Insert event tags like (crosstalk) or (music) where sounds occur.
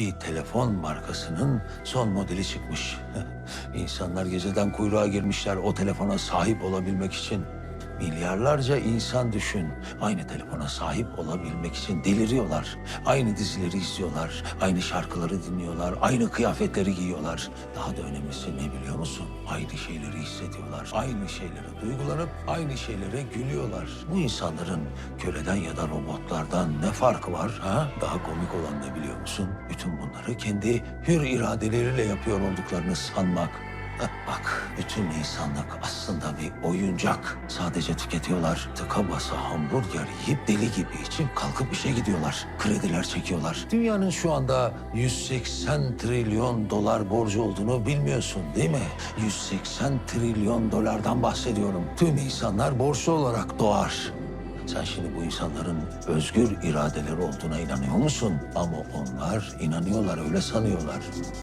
bir telefon markasının son modeli çıkmış. (laughs) İnsanlar geceden kuyruğa girmişler o telefona sahip olabilmek için. Milyarlarca insan düşün. Aynı telefona sahip olabilmek için deliriyorlar. Aynı dizileri izliyorlar. Aynı şarkıları dinliyorlar. Aynı kıyafetleri giyiyorlar. Daha da önemlisi ne biliyor musun? Aynı şeyleri hissediyorlar. Aynı şeylere duygulanıp aynı şeylere gülüyorlar. Bu insanların köleden ya da robotlardan ne farkı var? Ha? Daha komik olan ne biliyor musun? Bütün bunları kendi hür iradeleriyle yapıyor olduklarını sanmak. Bak bütün insanlık aslında bir oyuncak. Sadece tüketiyorlar. Tıka basa hamburger yiyip deli gibi içip kalkıp işe gidiyorlar. Krediler çekiyorlar. Dünyanın şu anda 180 trilyon dolar borcu olduğunu bilmiyorsun değil mi? 180 trilyon dolardan bahsediyorum. Tüm insanlar borçlu olarak doğar. Sen şimdi bu insanların özgür iradeleri olduğuna inanıyor musun? Ama onlar inanıyorlar, öyle sanıyorlar.